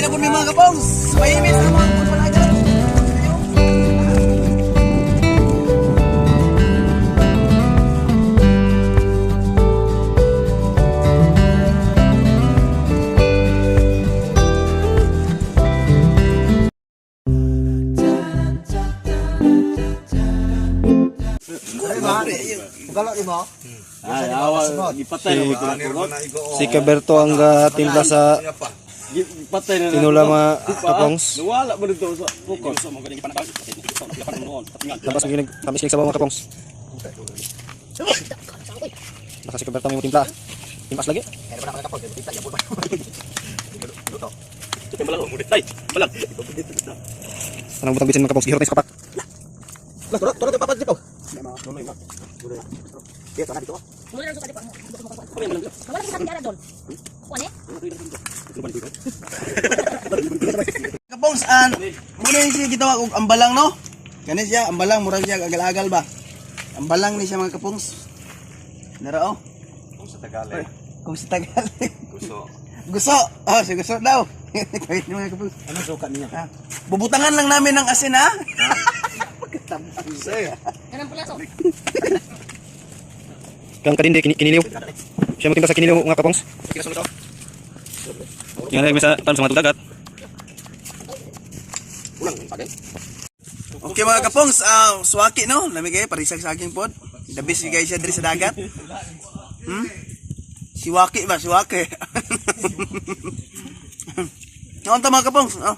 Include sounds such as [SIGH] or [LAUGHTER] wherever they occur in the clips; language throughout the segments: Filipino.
na po may mga kapongs. Mahimit na mga pagpalagan. Ay, awa, ipatay na ba ako? Si Caberto ang gatimpla sa Ipatay na tinula mga kapongs. Nawala mo dito sa bukod. Tapos may ginig, tamis ginig sa mga kapongs. Naka si Caberto may mo timpla. Timpas lagi. Balang mo dito. Balang. Anong butang bisin mga kapongs? Ihorot na [LAUGHS] Wala sa kanila doon. Kuan eh? Kapongs, an, muna yung siya gitawa og ambalang no? Kani siya, ambalang, murag siya agal-agal ba? Ambalang ni siya mga kapongs. Nara oh. Kung sa Tagalog. Kung sa Tagalog. Gusto. [LAUGHS] Gusto. Oh, si gusto daw. Kahit ni mga kapongs. Ano sukat niya? Ah, bubutangan lang namin ng asin ha. [LAUGHS] Ganang pulaso. Kang kadindi kini kiniliw. Siya mo sa kiniliw mga kapongs. Yan ay sa tan sa mga dagat. Okay mga kapongs, ah, suwaki no? Lami kayo, parisag sa aking pod. The best guys siya diri sa dagat. Hmm? Siwaki ba? Siwaki. [LAUGHS] Ngayon ta mga kapongs. Oh.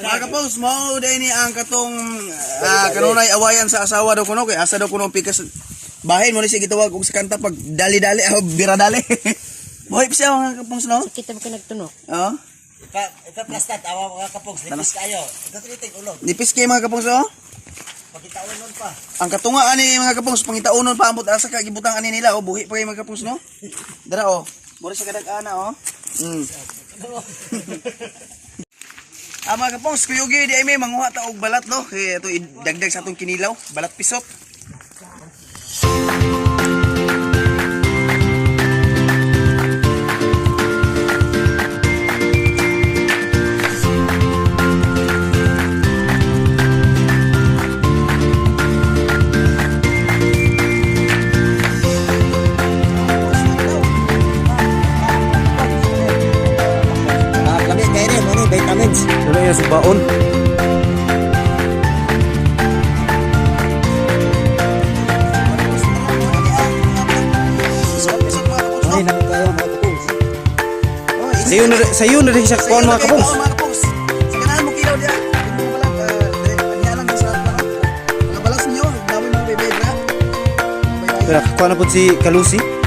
Mga kapongs, mo dahil ni ang katong ah, kanunay awayan sa asawa daw kuno kay asa daw kuno pikas bahin mo ni siya gitawag og sa kanta pag dali-dali o bira-dali. [LAUGHS] Mohip siya mga kapongs no? Kita mo ka nagtunok. Oh. Ipa, ipa plastat, awa mga kapogs, nipis kayo. Ito tinitig ulo. Nipis kay mga kapongs oh. Pagkitaon nun pa. Ang katunga ani mga kapongs pangitaunon pa ambot asa ka gibutang ani nila oh buhi pa kay mga kapongs no. Dara oh. Mura siya kadag-ana oh. Mm. Ah mga kapongs, kuyugi di ay may manguha ta og balat no. Kay ito idagdag sa atong kinilaw, balat pisot. Sa yun na- sa yun na rin siya kuan mga kapongs. Sa ganahan mo kilaw diya. Ito mo balat, ah, dire, kanya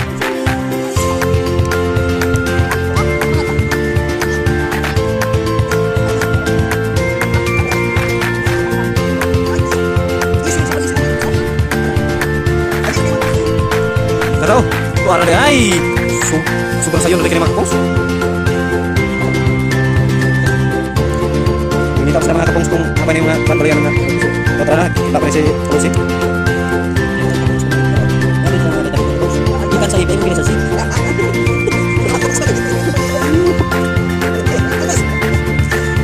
Ko sa mga kapongs kung apa na yung mga kantorian mga So, tara na. Kita pa rin si. Ano kapogs? Ikan sa ibig, ikan sa sip.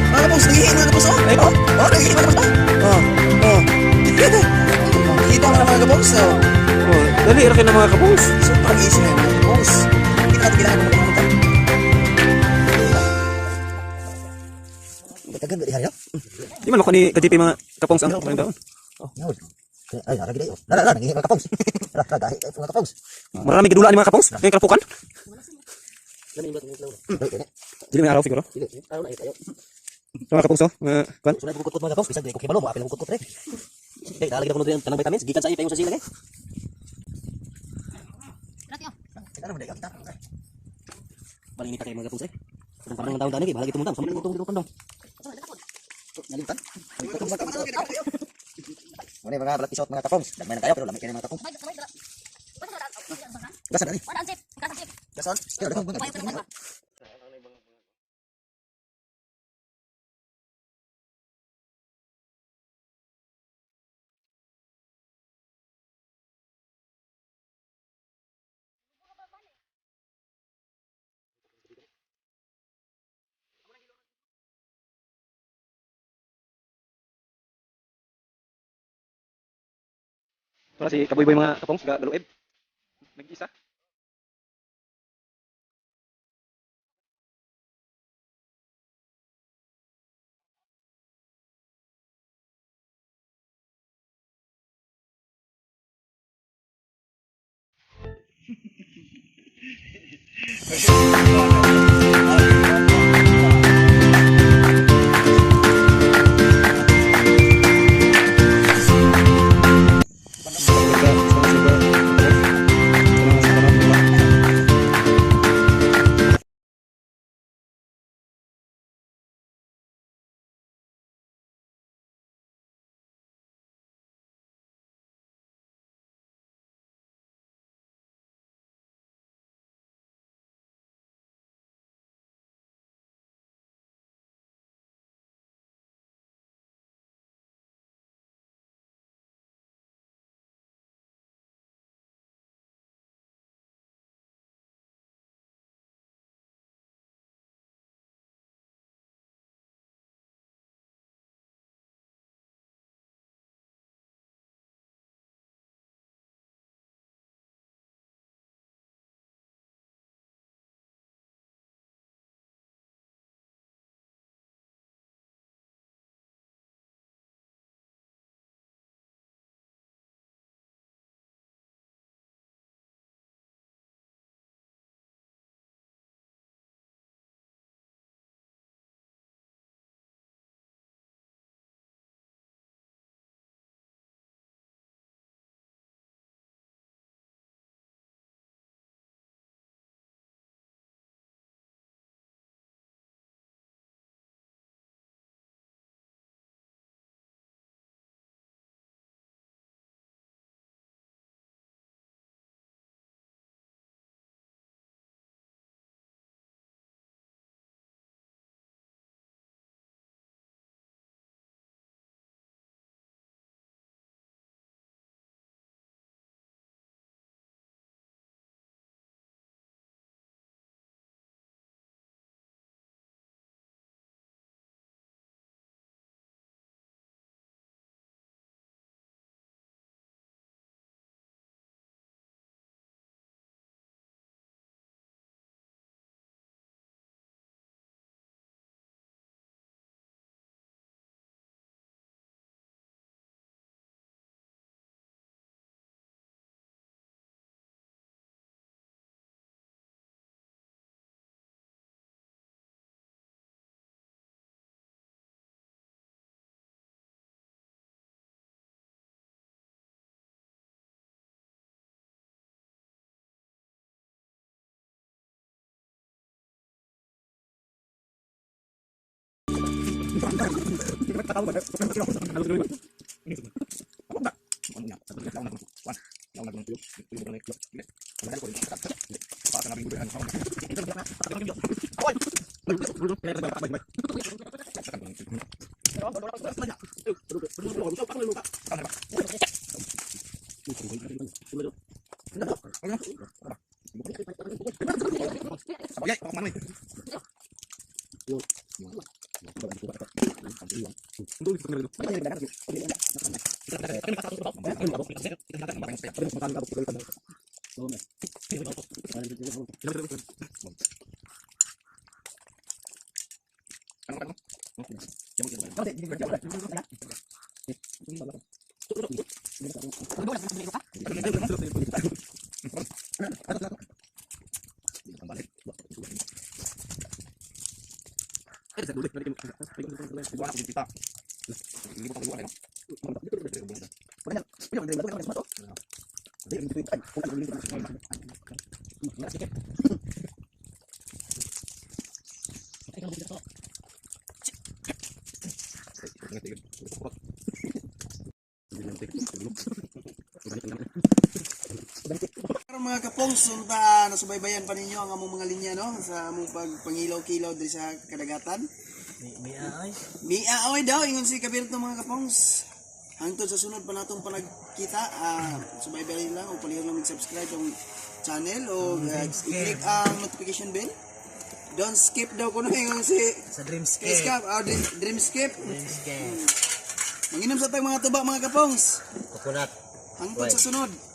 Mga kapos, nangihin mga kapos, oh. Ay, Oh, oh, nangihin mga oh. Oh, oh. Kita na mga oh. Oh, dali ra kay na mga kapongs. Super easy na yung mga kapos. Hindi ka natin kailangan ng mga kapos. Katagan ba di hayo? Di man ako ni kadipi mga kapongs ang mga daon. Yun. Ay, naragi dayo. Lara, lara, nangihingi mga kapogs. Lara, lara, dahil ay mga kapogs. Marami gidulaan ni mga kapongs. Kay kalapukan. Lamin ba itong Ay, kaya. Dili may araw siguro. Sige, araw na kayo. So, mga kapongs oh, mga kuan. Sunod ko kukut mga kapogs, bisag di ko kibalo mo, apil ko kukut re. Okay, nalagay ko ng tanang vitamins, gikan sa ipa yung sa sila kay. Lati oh. Ano ba dayo kita? Balik ni pa kayo mga kapogs re. Kung parang ng taon-taon lagi, balagi tumundang, sama ni itong kondom. Nalimutan. Muna yung mga balat pisot mga kapogs. Dagmay na kayo pero lamig kayo mga kapogs. Sabay, sabay, dala. Wala na dala. Gasan na ni. Wala ang sip. Kasang sip. Gasan. Kaya, dagang mga Wala pero wala. Para si kaboy-boy mga kapong sa galuib. Nag-isa. [LAUGHS] Terima kasih telah menonton! Ini bukan dua, ya. Mga kapong sunta nasubaybayan pa ninyo ang among mga linya no sa among pagpangilaw-kilaw diri sa kadagatan. Mia oy daw ingon si Kabirto mga kapongs. Hangtod sa sunod pa natong panagkita, ah subaybayan lang o palihog lang mag-subscribe ang channel o uh, i-click ang notification bell. Don't skip daw kuno ingon si Sa Dreamscape. Escape, ah, dream, dreamscape. Dreamscape. Manginom sa tayong mga tuba mga kapongs. Coconut. Hangtod sa sunod.